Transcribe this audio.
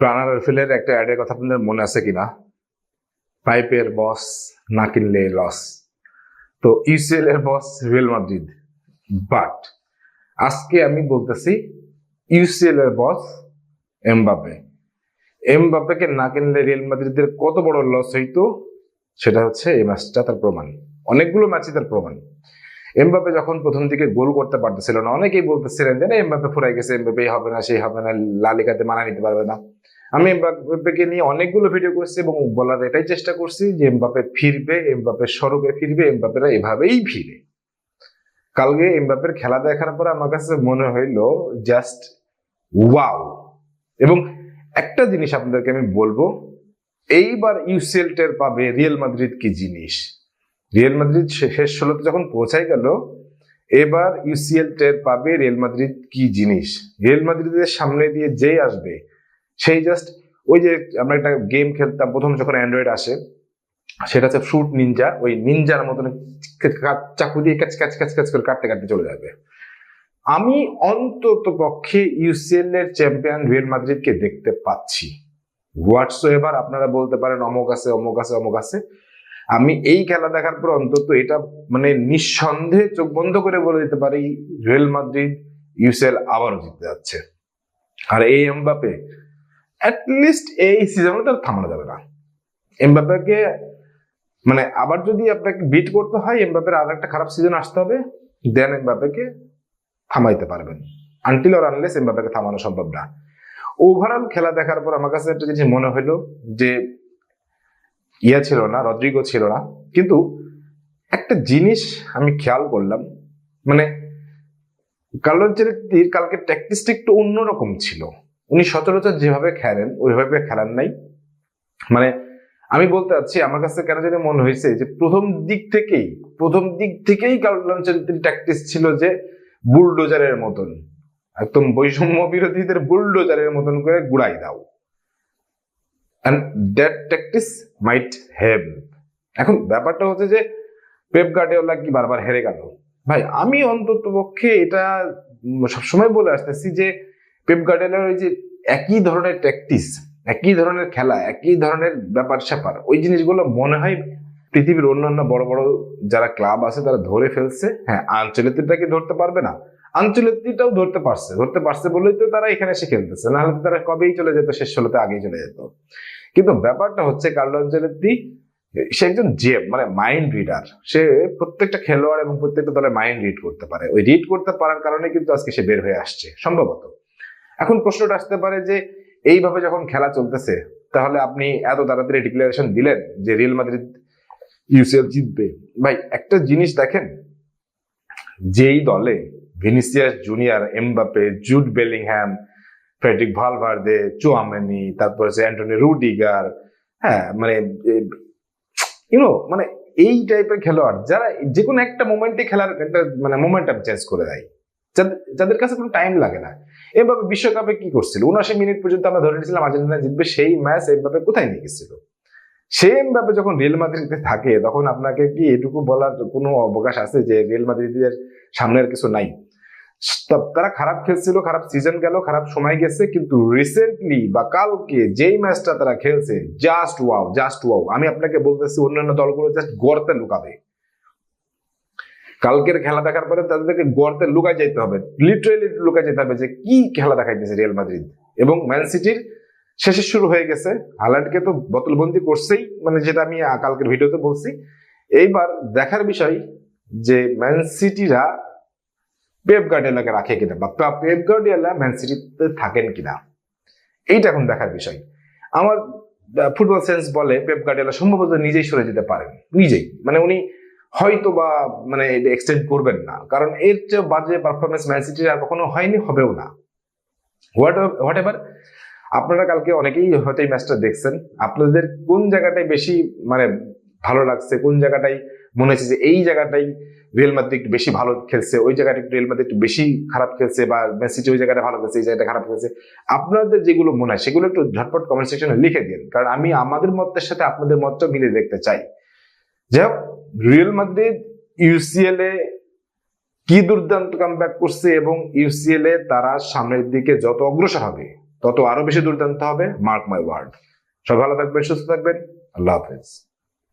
প্রাণা রাইফেলের একটা অ্যাডের কথা আপনাদের মনে আছে কিনা? পাইপের বস না কিনলে লস তো ইউসিএল এর বস রিয়েল মাদ্রিদ বাট আজকে আমি বলতেছি ইউসিএল এর বস এমবাপে এমবাপেকে না কিনলে রিয়েল মাদ্রিদের কত বড় লস হইতো? সেটা হচ্ছে এই ম্যাচটা তার প্রমাণ। অনেকগুলো ম্যাচই তার প্রমাণ। এমবাপে যখন প্রথম দিকে গোল করতে পারতেছিল না, অনেকেই বলতেছিলেন যে না এমবাপে ফুরাই গেছে এমবাপে হবে না, সেই হবে না, লালিকাতে মানা নিতে পারবে না। আমি এমবাপেকে নিয়ে অনেকগুলো ভিডিও করছি এবং বলার এটাই চেষ্টা করছি যে, এমবাপে ফিরবে এমবাপে স্বরূপে ফিরবে, এমবাপেরা এভাবেই ফিরে। কালকে এমবাপের খেলা দেখার পর আমার কাছে মনে হইল জাস্ট ওয়াও এবং একটা জিনিস আপনাদেরকে আমি বলব, এইবার ইউসিএল টের পাবে রিয়েল মাদ্রিদ কি জিনিস? রিয়েল মাদ্রিদ শেষ ষোলোতে যখন পৌঁছাই গেল, এবার ইউসিএল টের পাবে রিয়েল মাদ্রিদ কি জিনিস। রিয়েল মাদ্রিদের সামনে দিয়ে যেই আসবে, সেই জাস্ট ওই যে আমরা একটা গেম খেলতাম, প্রথম যখন অ্যান্ড্রয়েড আসে, সেটা হচ্ছে ফ্রুট নিনজা ওই নিনজার মতন চাকু দিয়ে কাচ কাচ কাচ কাচ করে কাটতে কাটতে চলে যাবে। আমি অন্তত পক্ষে ইউসিএল এর চ্যাম্পিয়ন রিয়েল মাদ্রিদকে দেখতে পাচ্ছি। হোয়াটসো এবার আপনারা বলতে পারেন, অমুক আছে অমুক আছে অমুক আছে আমি এই খেলা দেখার পর অন্তত এটা মানে নিঃসন্দেহে চোখ বন্ধ করে বলে দিতে পারি, রিয়েল মাদ্রিদ ইউসিএল আবারও জিততে যাচ্ছে। আর এই এমবাপে অ্যাটলিস্ট এই সিজনে তার থামানো যাবে না। এমবাপেকে মানে আবার যদি আপনাকে বিট করতে হয় এমবাপের আর একটা খারাপ সিজন আসতে হবে দেন এমবাপেকে থামাইতে পারবেন। আনটিল অর আনলেস এমবাপেকে থামানো সম্ভব না। ওভারঅল খেলা দেখার পর আমার কাছে একটা জিনিস মনে হলো যে ইয়া ছিল না, রদ্রিগো ছিল না। কিন্তু একটা জিনিস আমি খেয়াল করলাম মানে কার্লোঞ্চেলির কালকে ট্যাকটিসটা একটু অন্যরকম ছিল। উনি সচরাচর যেভাবে খেলেন, ওইভাবে খেলেন নাই। মানে আমি বলতে চাচ্ছি, আমার কাছে কেন জানি মনে হয়েছে যে প্রথম দিক থেকেই, প্রথম দিক থেকেই কার্লোঞ্চেলির ট্যাকটিস ছিল যে বুলডোজারের মতন, একদম বৈষম্য বিরোধীদের বুলডোজারের মতন করে গুড়াই দাও। And that tactics might help এখন ব্যাপারটা হচ্ছে যে পেপ গার্ডিওলা কি বারবার হেরে গেল? ভাই, আমি অন্তত পক্ষে এটা সবসময় বলে আসতেছি যে পেপ গার্ডিওলার ওই যে একই ধরনের ট্যাকটিস একই ধরনের খেলা, একই ধরনের ব্যাপার স্যাপার, ওই জিনিসগুলো মনে হয় পৃথিবীর অন্যান্য বড় বড় যারা ক্লাব আছে তারা ধরে ফেলছে। হ্যাঁ আঞ্চলিকটাকে ধরতে পারবে না? আঞ্চলিকটাও ধরতে পারছে। ধরতে পারছে বলেই তো তারা এখানে এসে খেলতেছে। নাহলে তারা কবেই চলে যেত, শেষ ষোলোতে আগেই চলে যেত। কিন্তু ব্যাপারটা হচ্ছে কার্লো আঞ্চলিকটি সে একজন জেম মানে মাইন্ড রিডার সে প্রত্যেকটা খেলোয়াড় এবং প্রত্যেকটা দলের মাইন্ড রিড করতে পারে। ওই রিড করতে পারার কারণে কিন্তু আজকে সে বের হয়ে আসছে, সম্ভবত। এখন প্রশ্নটা আসতে পারে যে, এইভাবে যখন খেলা চলতেছে, তাহলে আপনি এত তাড়াতাড়ি ডিক্লারেশন দিলেন যে রিয়েল মাদ্রিদ ইউসিএল জিতবে? ভাই, একটা জিনিস দেখেন, যেই দলে Vinicius Junior Mbappe Jude Bellingham Federico Valverde Tchouameni তারপর হচ্ছে অ্যান্টনি রুডিগার হ্যাঁ মানে ইউনো মানে এই টাইপের খেলোয়াড়, যারা যে কোনো একটা মোমেন্টে খেলার একটা মানে মোমেন্টাম চেঞ্জ করে দেয়। যাদের- কাছে কোনো টাইম লাগে না। এভাবে বিশ্বকাপে কি করছিল? উনআশি মিনিট পর্যন্ত আমরা ধরে নিয়েছিলাম আর্জেন্টিনা জিতবে, সেই ম্যাচ এভাবে কোথায় নিয়ে গেছিল? সেই এমবাপে যখন রিয়েল মাদ্রিদে থাকে, তখন আপনাকে কি এটুকু বলার কোনো অবকাশ আছে যে রিয়েল মাদ্রিদের সামনে আর কিছু নাই? তারা খারাপ খেলছিল, খারাপ সিজন গেল, খারাপ সময় গেছে, কিন্তু রিসেন্টলি বা কালকে যেই ম্যাচটা তারা খেলছে জাস্ট ওয়াও জাস্ট ওয়াও আমি আপনাকে বলতেছি, অন্যান্য দলগুলো জাস্ট গর্তে লুকাবে। কালকের খেলা দেখার পরে তাদেরকে গর্তে লুকাই যেতে হবে লিটারেলি লুকাই যেতে হবে যে কি খেলা দেখাইতেছে রিয়াল মাদ্রিদ এবং ম্যান সিটির শেষে শুরু হয়ে গেছে। হালান্ডকে তো বোতলবন্দি করছেই মানে যেটা আমি কালকের ভিডিওতে বলছি। এইবার দেখার বিষয় যে ম্যান সিটিরা পেপ গার্ডিয়ালাকে রাখে কিনা? বা পেপ গার্ডিয়ালা ম্যান সিটিতে থাকেন কিনা? এইটা এখন দেখার বিষয়। আমার ফুটবল সেন্স বলে পেপ গার্ডিয়ালা সম্ভবত নিজেই সরে যেতে পারেন। নিজেই। মানে উনি হয়তো বা মানে এক্সটেন্ড করবেন না। কারণ এর চেয়ে বাজে পারফরমেন্স ম্যান সিটির আর কখনো হয়নি, হবেও না। হোয়াট হোয়াট এভার আপনারা কালকে অনেকেই হয়তো এই ম্যাচটা দেখছেন। আপনাদের কোন জায়গাটাই বেশি মানে ভালো লাগছে, কোন জায়গাটাই মনে হচ্ছে যে এই জায়গাটাই রিয়েল মাদ্রিদ একটু বেশি ভালো খেলছে, ওই জায়গাটা একটু রিয়েল মাদ্রিদ একটু বেশি খারাপ খেলছে বা মেসিটি ওই জায়গাটা ভালো খেলছে, এই জায়গাটা খারাপ খেলছে। আপনাদের যেগুলো মনে হয় সেগুলো একটু ঝটপট কমেন্ট সেকশনে লিখে দিন, কারণ আমি আমাদের মতের সাথে আপনাদের মতটা মিলে দেখতে চাই। যাই হোক রিয়েল মাদ্রিদ ইউসিএল এ কি দুর্দান্ত কাম করছে এবং ইউসিএল এ তারা সামনের দিকে যত অগ্রসর হবে, তত আরও বেশি দুর্দান্ত হবে। মার্ক মাই ওয়ার্ড সব ভালো থাকবেন, সুস্থ থাকবেন। আল্লাহ হাফেজ।